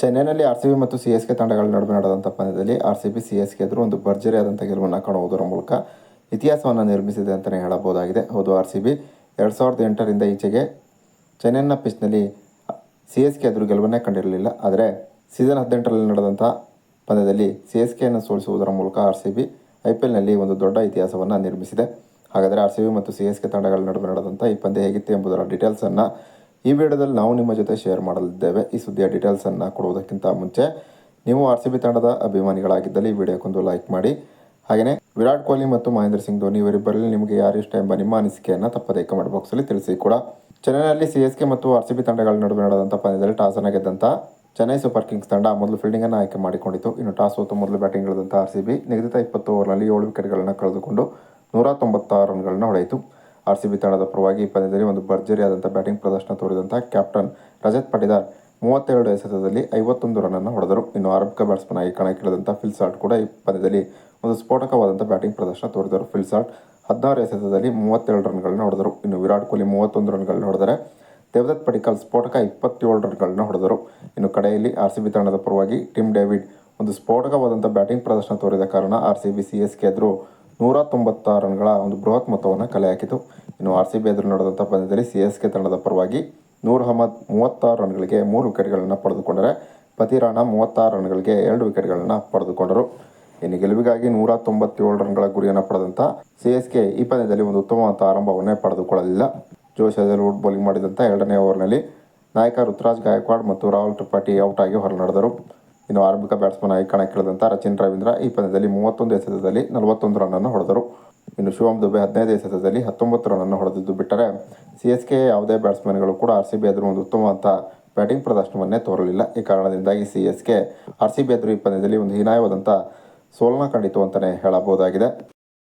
ಚೆನ್ನೈನಲ್ಲಿ R C B ಮತ್ತು C S K ತಂಡಗಳ ನಡುವೆ ನಡೆದಂಥ ಪಂದ್ಯದಲ್ಲಿ R C B C S K ಎದುರು ಒಂದು ಭರ್ಜರಿಯಾದಂಥ ಗೆಲುವನ್ನು ಕಾಣುವುದರ ಮೂಲಕ ಇತಿಹಾಸವನ್ನು ನಿರ್ಮಿಸಿದೆ ಅಂತಲೇ ಹೇಳಬಹುದಾಗಿದೆ. ಹೌದು ಆರ್ ಸಿ ಬಿ ಎರಡು ಸಾವಿರದ ಎಂಟರಿಂದ ಈಚೆಗೆ ಚೆನ್ನೈನ ಪಿಚ್ನಲ್ಲಿ ಸಿ ಎಸ್ ಕೆ ಎದುರು ಗೆಲುವನ್ನೇ ಕಂಡಿರಲಿಲ್ಲ. ಆದರೆ ಸೀಸನ್ ಹದಿನೆಂಟರಲ್ಲಿ ನಡೆದಂಥ ಪಂದ್ಯದಲ್ಲಿ ಸಿ ಎಸ್ ಕೆಯನ್ನು ಸೋಲಿಸುವುದರ ಮೂಲಕ R C B I P ಎಲ್ನಲ್ಲಿ ಒಂದು ದೊಡ್ಡ ಇತಿಹಾಸವನ್ನು ನಿರ್ಮಿಸಿದೆ. ಹಾಗಾದರೆ ಆರ್ ಸಿ ಬಿ ಮತ್ತು ಸಿ ಎಸ್ ಕೆ ತಂಡಗಳ ನಡುವೆ ನಡೆದಂಥ ಈ ಪಂದ್ಯ ಹೇಗಿತ್ತು ಎಂಬುದರ ಡೀಟೇಲ್ಸನ್ನು ಈ ವಿಡಿಯೋದಲ್ಲಿ ನಾವು ನಿಮ್ಮ ಜೊತೆ ಶೇರ್ ಮಾಡಲಿದ್ದೇವೆ. ಈ ಸುದ್ದಿಯ ಡೀಟೇಲ್ಸನ್ನು ಕೊಡುವುದಕ್ಕಿಂತ ಮುಂಚೆ ನೀವು ಆರ್ ಸಿ ಬಿ ತಂಡದ ಅಭಿಮಾನಿಗಳಾಗಿದ್ದಲ್ಲಿ ಈ ವಿಡಿಯೋಕ್ಕೊಂದು ಲೈಕ್ ಮಾಡಿ. ಹಾಗೆಯೇ ವಿರಾಟ್ ಕೊಹ್ಲಿ ಮತ್ತು ಮಹೇಂದ್ರ ಸಿಂಗ್ ಧೋನಿ ಇವರಿಬ್ಬರಲ್ಲಿ ನಿಮಗೆ ಯಾರು ಇಷ್ಟ ಎಂಬ ನಿಮ್ಮ ಅನಿಸಿಕೆಯನ್ನು ತಪ್ಪದೇ ಕಮೆಂಟ್ ಬಾಕ್ಸಲ್ಲಿ ತಿಳಿಸಿ ಕೂಡ. ಚೆನ್ನೈನಲ್ಲಿ ಸಿ ಎಸ್ ಕೆ ಮತ್ತು ಆರ್ ಸಿ ಬಿ ತಂಡಗಳ ನಡುವೆ ನಡೆದಂಥ ಪಂದ್ಯದಲ್ಲಿ ಟಾಸನ್ನು ಗೆದ್ದಂಥ ಚೆನ್ನೈ ಸೂಪರ್ ಕಿಂಗ್ಸ್ ತಂಡ ಮೊದಲು ಫೀಲ್ಡಿಂಗನ್ನು ಆಯ್ಕೆ ಮಾಡಿಕೊಂಡಿತ್ತು. ಇನ್ನು ಟಾಸ್ ಸೋತು ಮೊದಲು ಬ್ಯಾಟಿಂಗ್ ಇಳಿದಂಥ ಆರ್ ಸಿ ಬಿ ನಿಗದಿತ ಇಪ್ಪತ್ತು ಓವರ್ನಲ್ಲಿ ಏಳು ವಿಕೆಟ್ಗಳನ್ನು ಕಳೆದುಕೊಂಡು ನೂರ ತೊಂಬತ್ತಾರು ರನ್ಗಳನ್ನು ಹೊಡೆಯಿತು. ಆರ್ ಸಿ ಬಿ ತಂಡದ ಪರವಾಗಿ ಈ ಪಂದ್ಯದಲ್ಲಿ ಒಂದು ಭರ್ಜರಿಯಾದಂಥ ಬ್ಯಾಟಿಂಗ್ ಪ್ರದರ್ಶನ ತೋರಿದಂಥ ಕ್ಯಾಪ್ಟನ್ ರಜತ್ ಪಟಿದಾರ್ ಮೂವತ್ತೆರಡು ಎಸೆತದಲ್ಲಿ ಐವತ್ತೊಂದು ರನ್ನನ್ನು ಹೊಡೆದರು. ಇನ್ನು ಆರಂಭಿಕ ಬ್ಯಾಟ್ಸ್ಮನ್ ಆಗಿ ಕಣಕ್ಕಿಳಿದಂಥ ಫಿಲ್ಸಾರ್ಟ್ ಕೂಡ ಈ ಪಂದ್ಯದಲ್ಲಿ ಒಂದು ಸ್ಫೋಟಕವಾದಂಥ ಬ್ಯಾಟಿಂಗ್ ಪ್ರದರ್ಶನ ತೋರಿದರು. ಫಿಲ್ಸಾರ್ಟ್ ಹದಿನಾರು ಎಸೆತದಲ್ಲಿ ಮೂವತ್ತೆರಡು ರನ್ಗಳನ್ನು ಹೊಡೆದರು. ಇನ್ನು ವಿರಾಟ್ ಕೊಹ್ಲಿ ಮೂವತ್ತೊಂದು ರನ್ಗಳನ್ನು ಹೊಡೆದರೆ ದೇವದತ್ ಪಡಿಕಲ್ ಸ್ಫೋಟಕ ಇಪ್ಪತ್ತೇಳು ರನ್ಗಳನ್ನು ಹೊಡೆದರು. ಇನ್ನು ಕಡೆಯಲ್ಲಿ ಆರ್ ಸಿ ಬಿ ತಂಡದ ಪರವಾಗಿ ಟಿಮ್ ಡೇವಿಡ್ ಒಂದು ಸ್ಫೋಟಕವಾದಂಥ ಬ್ಯಾಟಿಂಗ್ ಪ್ರದರ್ಶನ ತೋರಿದ ಕಾರಣ R C B C S K ಎದುರು ನೂರ ತೊಂಬತ್ತಾರು ರನ್ಗಳ ಒಂದು ಬೃಹತ್ ಮೊತ್ತವನ್ನು ಕಲೆ ಹಾಕಿತು. ಇನ್ನು ಆರ್ ಸಿ ಬಿ ಎದುರು ನಡೆದಂಥ ಪಂದ್ಯದಲ್ಲಿ ಸಿ ಎಸ್ ಕೆ ತಂಡದ ಪರವಾಗಿ ನೂರ್ ಅಹಮದ್ ಮೂವತ್ತಾರು ರನ್ಗಳಿಗೆ ಮೂರು ವಿಕೆಟ್ಗಳನ್ನು ಪಡೆದುಕೊಂಡರೆ ಪತಿರಾಣ ಮೂವತ್ತಾರು ರನ್ಗಳಿಗೆ ಎರಡು ವಿಕೆಟ್ಗಳನ್ನು ಪಡೆದುಕೊಂಡರು. ಇನ್ನು ಗೆಲುವಿಗಾಗಿ ನೂರ ತೊಂಬತ್ತೇಳು ರನ್ಗಳ ಗುರಿಯನ್ನು ಪಡೆದಂಥ ಸಿ ಎಸ್ ಕೆ ಈ ಪಂದ್ಯದಲ್ಲಿ ಒಂದು ಉತ್ತಮವಾದ ಆರಂಭವನ್ನೇ ಪಡೆದುಕೊಳ್ಳಲಿಲ್ಲ. ಜೋಶ್ ಹೆಜಲ್ವುಡ್ ಬೌಲಿಂಗ್ ಮಾಡಿದಂಥ ಎರಡನೇ ಓವರ್ನಲ್ಲಿ ನಾಯಕ ಋತುರಾಜ್ ಗಾಯಕ್ವಾಡ್ ಮತ್ತು ರಾಹುಲ್ ತ್ರಿಪಾಠಿ ಔಟ್ ಆಗಿ ಹೊರನಡೆದರು. ಇನ್ನು ಆರಂಭಿಕ ಬ್ಯಾಟ್ಸ್ಮನ್ ಆಗಿ ಕಣಕ್ಕಿಳಿದಂಥ ರಚಿನ್ ರವೀಂದ್ರ ಈ ಪಂದ್ಯದಲ್ಲಿ ಮೂವತ್ತೊಂದು ಎಸೆತದಲ್ಲಿ ನಲವತ್ತೊಂದು ರನ್ನನ್ನು ಹೊಡೆದರು. ಇನ್ನು ಶಿವಮ್ ದುಬೆ ಹದಿನೈದು ಎಸೆತದಲ್ಲಿ ಹತ್ತೊಂಬತ್ತು ರನ್ನನ್ನು ಹೊಡೆದಿದ್ದು ಬಿಟ್ಟರೆ ಸಿ ಎಸ್ ಕೆ ಯಾವುದೇ ಬ್ಯಾಟ್ಸ್ಮನ್ಗಳು ಕೂಡ ಆರ್ ಸಿ ಬಿ ಎದುರು ಒಂದು ಉತ್ತಮವಾದ ಬ್ಯಾಟಿಂಗ್ ಪ್ರದರ್ಶನವನ್ನೇ ತೋರಲಿಲ್ಲ. ಈ ಕಾರಣದಿಂದಾಗಿ C S K R C B ಎದುರು ಈ ಪಂದ್ಯದಲ್ಲಿ ಒಂದು ಹೀನಾಯವಾದಂಥ ಸೋಲನ್ನ ಕಂಡಿತು ಅಂತಲೇ ಹೇಳಬಹುದಾಗಿದೆ.